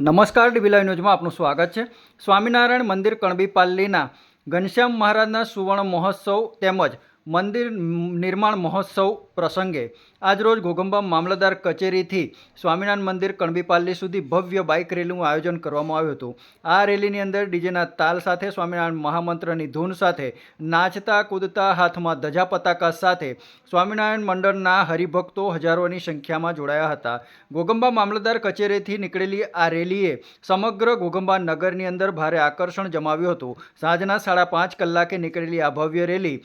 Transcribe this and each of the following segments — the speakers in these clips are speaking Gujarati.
નમસ્કાર ડીબીલાઈ ન્યૂઝમાં આપનું સ્વાગત છે. સ્વામિનારાયણ મંદિર કણબીપાલ્લીના ઘનશ્યામ મહારાજના સુવર્ણ મહોત્સવ તેમજ મંદિર નિર્માણ મહોત્સવ પ્રસંગે આજરોજ ઘોગંબા મામલતદાર કચેરીથી સ્વામિનારાયણ મંદિર કણબીપાલ્લી સુધી ભવ્ય બાઇક રેલીનું આયોજન કરવામાં આવ્યું હતું. આ રેલીની અંદર ડીજેના તાલ સાથે સ્વામિનારાયણ મહામંત્રની ધૂન સાથે નાચતા, કૂદતા, હાથમાં ધજા પતાકા સાથે સ્વામિનારાયણ મંડળના હરિભક્તો હજારોની સંખ્યામાં જોડાયા હતા. ઘોગંબા મામલતદાર કચેરીથી નીકળેલી આ રેલીએ સમગ્ર ઘોગંબા નગરની અંદર ભારે આકર્ષણ જમાવ્યું હતું. સાંજના સાડા પાંચ કલાકે નીકળેલી આ ભવ્ય રેલી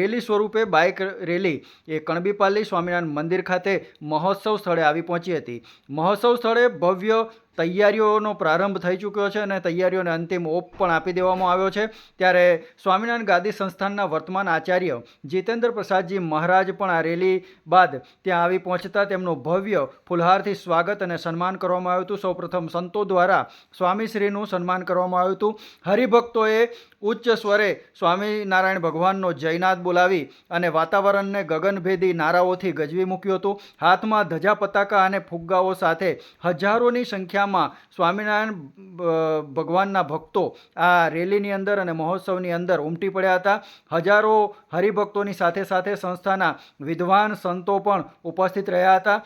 રેલી સ્વરૂપે બાઇક રેલી એ કણબીપાલી સ્વામિનારાયણ મંદિર ખાતે મહોત્સવ સ્થળે આવી પહોંચી હતી. મહોત્સવ સ્થળે ભવ્ય તૈયારીઓનો પ્રારંભ થઈ ચૂક્યો છે અને તૈયારીઓને અંતિમ ઓપ પણ આપી દેવામાં આવ્યો છે. ત્યારે સ્વામિનારાયણ ગાદી સંસ્થાનના વર્તમાન આચાર્ય જીતેન્દ્ર પ્રસાદજી મહારાજ પણ આ રેલી બાદ ત્યાં આવી પહોંચતા તેમનું ભવ્ય ફુલહારથી સ્વાગત અને સન્માન કરવામાં આવ્યું હતું. સૌપ્રથમ સંતો દ્વારા સ્વામીશ્રીનું સન્માન કરવામાં આવ્યું હતું. હરિભક્તોએ ઉચ્ચ સ્વરે સ્વામિનારાયણ ભગવાનનો જયનાદ બોલાવી અને વાતાવરણને ગગનભેદી નારાઓથી ગજવી મૂક્યું હતું. હાથમાં ધજા, પતાકા અને ફુગ્ગાઓ સાથે હજારોની સંખ્યામાં સ્વામિનારાયણ ભગવાનના ભક્તો આ રેલીની અંદર અને મહોત્સવની અંદર ઉમટી પડ્યા હતા. હજારો હરિભક્તોની સાથે સાથે સંસ્થાના વિદ્વાન સંતો પણ ઉપસ્થિત રહ્યા હતા.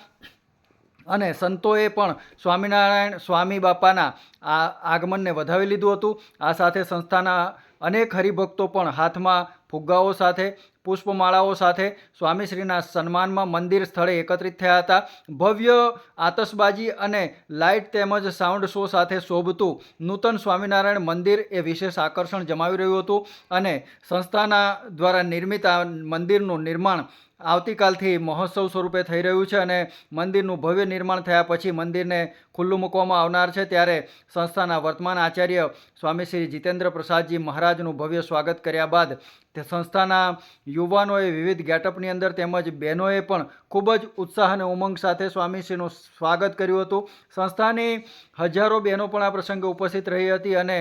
અને સંતોએ પણ સ્વામિનારાયણ સ્વામી બાપાના આ આગમનને વધાવી લીધું હતું. આ સાથે સંસ્થાના અનેક હરિભક્તો પણ હાથમાં ફુગ્ગાઓ સાથે, પુષ્પમાળાઓ સાથે સ્વામીશ્રીના સન્માનમાં મંદિર સ્થળે એકત્રિત થયા હતા. ભવ્ય આતશબાજી અને લાઇટ તેમજ સાઉન્ડ શો સાથે શોભતું નૂતન સ્વામિનારાયણ મંદિર એ વિશેષ આકર્ષણ જમાવી રહ્યું હતું અને સંસ્થાના દ્વારા નિર્મિત આ મંદિરનું નિર્માણ આવતીકાલથી મહોત્સવ સ્વરૂપે થઈ રહ્યું છે અને મંદિરનું ભવ્ય નિર્માણ થયા પછી મંદિરને ખુલ્લું મૂકવામાં આવનાર છે. ત્યારે સંસ્થાના વર્તમાન આચાર્ય સ્વામી શ્રી જીતેન્દ્ર પ્રસાદજી મહારાજનું ભવ્ય સ્વાગત કર્યા બાદ તે સંસ્થાના યુવાનોએ વિવિધ ગેટઅપની અંદર તેમજ બહેનોએ પણ ખૂબ જ ઉત્સાહ અને ઉમંગ સાથે સ્વામીશ્રીનું સ્વાગત કર્યું હતું. સંસ્થાની હજારો બહેનો પણ આ પ્રસંગે ઉપસ્થિત રહી હતી અને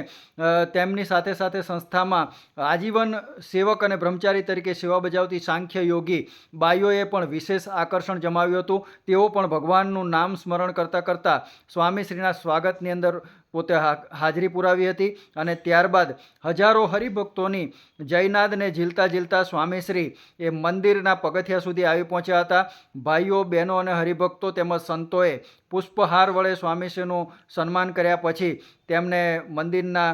તેમની સાથે સાથે સંસ્થામાં આજીવન સેવક અને બ્રહ્મચારી તરીકે સેવા બજાવતી સાંખ્ય યોગી બાઈઓએ પણ વિશેષ આકર્ષણ જમાવ્યું હતું. તેઓ પણ ભગવાનનું નામ સ્મરણ કરતાં કરતાં સ્વામીશ્રીના સ્વાગતની અંદર પોતે હાજરી પુરાવી હતી અને ત્યારબાદ હજારો હરિભક્તોની જયનાદને ઝીલતા ઝીલતા સ્વામીશ્રી એ મંદિરના પગથિયા સુધી આવી પહોંચ્યા હતા. ભાઈઓ, બહેનો અને હરિભક્તો તેમજ સંતોએ પુષ્પહાર વડે સ્વામીશ્રીનું સન્માન કર્યા પછી તેમને મંદિરના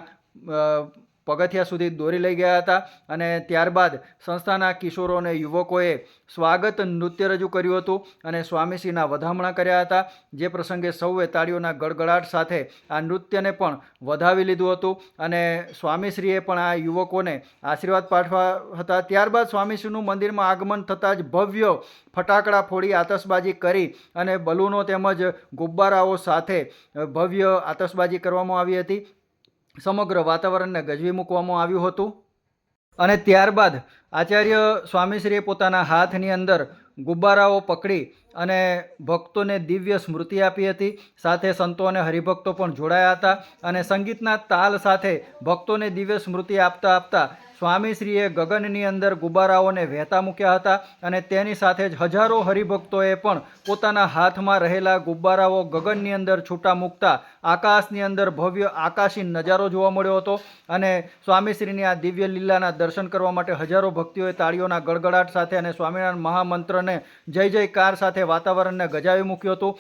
પગથિયા સુધી દોરી લઈ ગયા હતા અને ત્યારબાદ સંસ્થાના કિશોરો અને યુવકોએ સ્વાગત નૃત્ય રજૂ કર્યું હતું અને સ્વામીશ્રીના વધામણા કર્યા હતા. જે પ્રસંગે સૌએ તાળીઓના ગડગડાટ સાથે આ નૃત્યને પણ વધાવી લીધું હતું અને સ્વામીશ્રીએ પણ આ યુવકોને આશીર્વાદ પાઠવા હતા. ત્યારબાદ સ્વામીશ્રીનું મંદિરમાં આગમન થતાં જ ભવ્ય ફટાકડા ફોડી આતશબાજી કરી અને બલૂનો તેમજ ગુબ્બારાઓ સાથે ભવ્ય આતશબાજી કરવામાં આવી હતી. સમગ્ર વાતાવરણને ગજવી મૂકવામાં આવ્યું હતું. અને ત્યારબાદ આચાર્ય સ્વામીશ્રીએ પોતાના હાથની અંદર ગુબ્બારાઓ પકડી અને ભક્તોને દિવ્ય સ્મૃતિ આપી હતી. સાથે સંતો અને હરિભક્તો પણ જોડાયા હતા અને સંગીતના તાલ સાથે ભક્તોને દિવ્ય સ્મૃતિ આપતા આપતા સ્વામીશ્રીએ ગગનની અંદર ગુબ્બારાઓને વહેતા મૂક્યા હતા અને તેની સાથે જ હજારો હરિભક્તોએ પણ પોતાના હાથમાં રહેલા ગુબ્બારાઓ ગગનની અંદર છૂટા મૂકતા આકાશની અંદર ભવ્ય આકાશી નજારો જોવા મળ્યો હતો અને સ્વામીશ્રીની આ દિવ્ય લીલાના દર્શન કરવા માટે હજારો ભક્તિઓએ તાળીઓના ગડગડાટ સાથે અને સ્વામિનારાયણ મહામંત્રને જય જયકાર સાથે વાતાવરણને ગજાવી મૂક્યું હતું.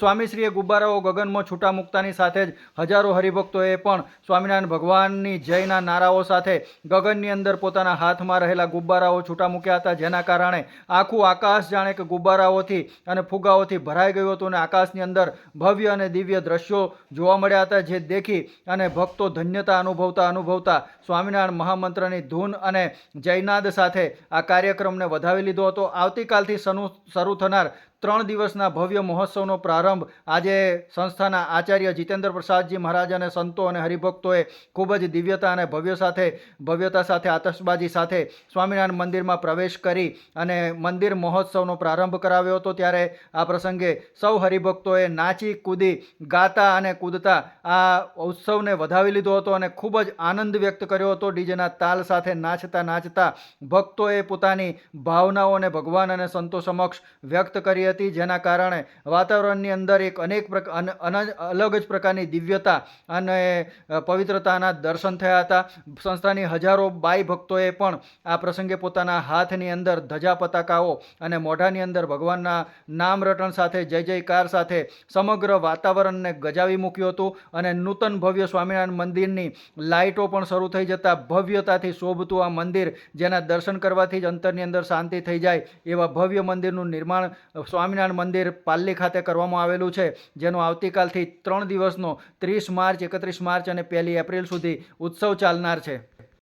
સ્વામીશ્રીએ ગુબ્બારાઓ ગગનમાં છૂટા મૂકતાની સાથે જ હજારો હરિભક્તોએ પણ સ્વામિનારાયણ ભગવાનની જયના નારાઓ સાથે ગગનની અંદર પોતાના હાથમાં રહેલા ગુબ્બારાઓ છૂટા મૂક્યા હતા. જેના કારણે આખું આકાશ જાણે કે ગુબ્બારાઓથી અને ફુગાઓથી ભરાઈ ગયું હતું અને આકાશની અંદર ભવ્ય અને દિવ્ય દ્રશ્યો જોવા મળ્યા હતા, જે દેખી અને ભક્તો ધન્યતા અનુભવતા અનુભવતા સ્વામિનારાયણ મહામંત્રની ધૂન અને જયનાદ સાથે આ કાર્યક્રમને વધાવી લીધો હતો. આવતીકાલથી શરૂ થનાર ત્રણ દિવસના ભવ્ય મહોત્સવનો પ્રારંભ આજે સંસ્થાના આચાર્ય જીતેન્દ્ર પ્રસાદજી મહારાજ અને સંતો અને હરિભક્તોએ ખૂબ જ દિવ્યતા અને ભવ્ય સાથે, ભવ્યતા સાથે, આતશબાજી સાથે સ્વામિનારાયણ મંદિરમાં પ્રવેશ કરી અને મંદિર મહોત્સવનો પ્રારંભ કરાવ્યો હતો. ત્યારે આ પ્રસંગે સૌ હરિભક્તોએ નાચી, કૂદી, ગાતા અને કૂદતા આ ઉત્સવને વધાવી લીધો હતો અને ખૂબ જ આનંદ વ્યક્ત કર્યો હતો. ડીજેના તાલ સાથે નાચતા નાચતા ભક્તોએ પોતાની ભાવનાઓને ભગવાન અને સંતો સમક્ષ વ્યક્ત કરી હતી, જેના કારણે વાતાવરણની અંદર એક અનેક અલગ જ પ્રકારની દિવ્યતા અને પવિત્રતાના દર્શન થયા હતા. સંસ્થાની હજારો બાઈ ભક્તોએ પણ આ પ્રસંગે પોતાના હાથની અંદર ધજા પતાકાઓ અને મોઢાની અંદર ભગવાનના નામ રટણ સાથે જય જયકાર સાથે સમગ્ર વાતાવરણને ગજાવી મૂક્યું હતું અને નૂતન ભવ્ય સ્વામિનારાયણ મંદિરની લાઇટો પણ શરૂ થઈ જતાં ભવ્યતાથી શોભતું આ મંદિર, જેના દર્શન કરવાથી જ અંતરની અંદર શાંતિ થઈ જાય એવા ભવ્ય મંદિરનું નિર્માણ સ્વામિનારાયણ મંદિર પાલ્લી ખાતે કરવામાં આવેલું છે, જેનો આવતીકાલથી ત્રણ દિવસનો ત્રીસ માર્ચ, એકત્રીસ માર્ચ અને પહેલી એપ્રિલ સુધી ઉત્સવ ચાલનાર છે.